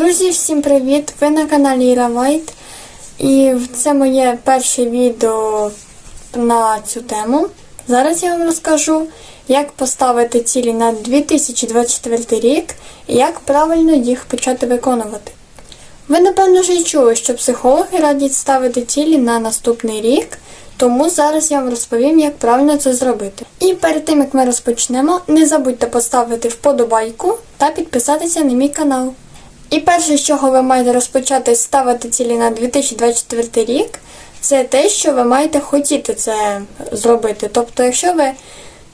Друзі, всім привіт! Ви на каналі Іра Вайт. І це моє перше відео на цю тему. Зараз я вам розкажу, як поставити цілі на 2024 рік і як правильно їх почати виконувати. Ви, напевно, вже й чули, що психологи радять ставити цілі на наступний рік, тому зараз я вам розповім, як правильно це зробити. І перед тим, як ми розпочнемо, не забудьте поставити вподобайку та підписатися на мій канал. І перше, з чого ви маєте розпочати ставити цілі на 2024 рік, це те, що ви маєте хотіти це зробити. Тобто, якщо ви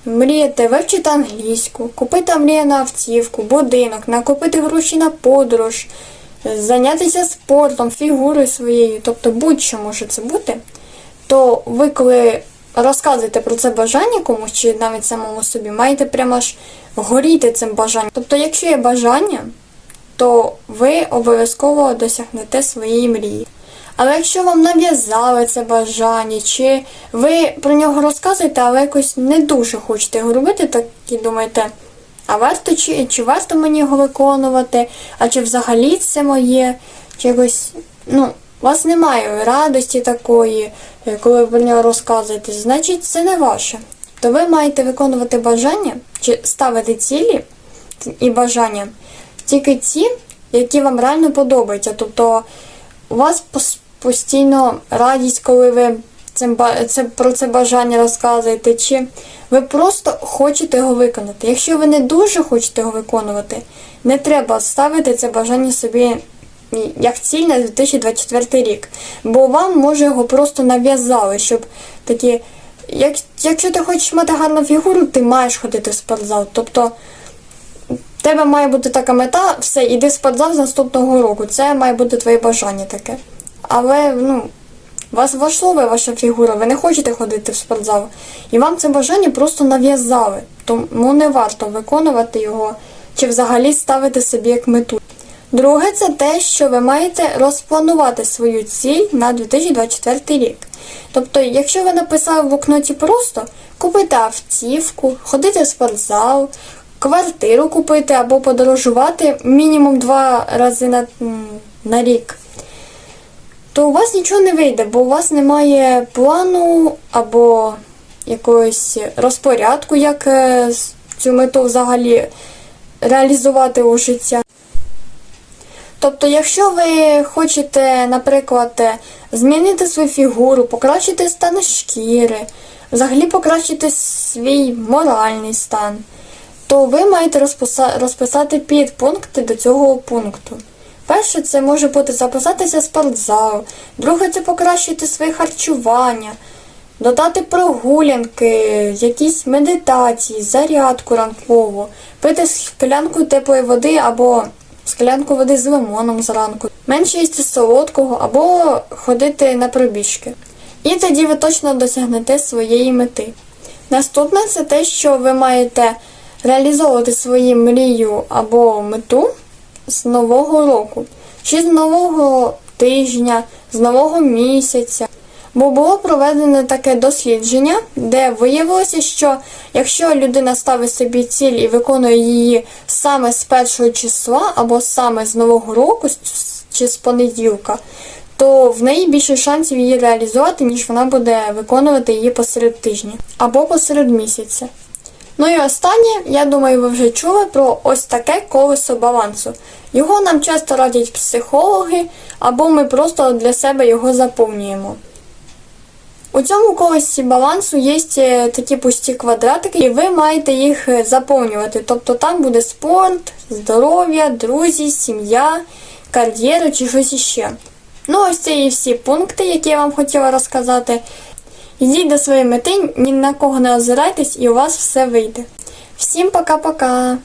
мрієте вивчити англійську, купити мріяну автівку, будинок, накопити гроші на подорож, зайнятися спортом, фігурою своєю, тобто будь-що може це бути, то ви коли розказуєте про це бажання комусь чи навіть самому собі, маєте прямо аж горіти цим бажанням. Тобто, якщо є бажання, то ви обов'язково досягнете своєї мрії. Але якщо вам нав'язали це бажання, чи ви про нього розказуєте, але якось не дуже хочете його робити, так і думаєте, а варто чи, чи варто мені його виконувати, а чи взагалі це моє, чи якось, ну, у вас немає радості такої, е, коли ви про нього розказуєте, значить це не ваше. То ви маєте виконувати бажання, чи ставити цілі і бажання тільки ті, які вам реально подобаються. Тобто у вас постійно радість, коли ви цим, це, про це бажання розказуєте, чи ви просто хочете його виконати. Якщо ви не дуже хочете його виконувати, не треба ставити це бажання собі як ціль на 2024 рік. Бо вам, може, його просто нав'язали, щоб такі. Як, якщо ти хочеш мати гарну фігуру, ти маєш ходити в спортзал. Тобто тебе має бути така мета, все, іди в спортзал з наступного року. Це має бути твоє бажання таке. Але, ну, вас влаштовує ваша фігура, ви не хочете ходити в спортзал. І вам це бажання просто нав'язали. Тому не варто виконувати його чи взагалі ставити собі як мету. Друге, це те, що ви маєте розпланувати свою ціль на 2024 рік. Тобто, якщо ви написали в блокноті просто купити автівку, ходити в спортзал, квартиру купити або подорожувати мінімум два рази на, на рік, то у вас нічого не вийде, бо у вас немає плану або якогось розпорядку, як е, цю мету взагалі реалізувати у життя. Тобто, якщо ви хочете, наприклад, змінити свою фігуру, покращити стан шкіри, взагалі покращити свій моральний стан, то ви маєте розписа- розписати підпункти до цього пункту. Перше, це може бути записатися в спортзал, друге це покращити своє харчування, додати прогулянки, якісь медитації, зарядку ранкову, пити склянку теплої води або склянку води з лимоном зранку, менше їсти солодкого або ходити на пробіжки. І тоді ви точно досягнете своєї мети. Наступне це те, що ви маєте реалізовувати свою мрію або мету з нового року, чи з нового тижня, з нового місяця. Бо було проведено таке дослідження, де виявилося, що якщо людина ставить собі ціль і виконує її саме з першого числа або саме з нового року чи з понеділка, то в неї більше шансів її реалізувати, ніж вона буде виконувати її посеред тижня або посеред місяця. Ну і останнє, я думаю, ви вже чули про ось таке колесо балансу. Його нам часто радять психологи, або ми просто для себе його заповнюємо. У цьому колесі балансу є е, такі пусті квадратики, і ви маєте їх е, заповнювати. Тобто там буде спорт, здоров'я, друзі, сім'я, кар'єра чи щось іще. Ну, ось це і всі пункти, які я вам хотіла розказати. Йдіть до своєї мети, ні на кого не озирайтесь, і у вас все вийде. Всім пока-пока!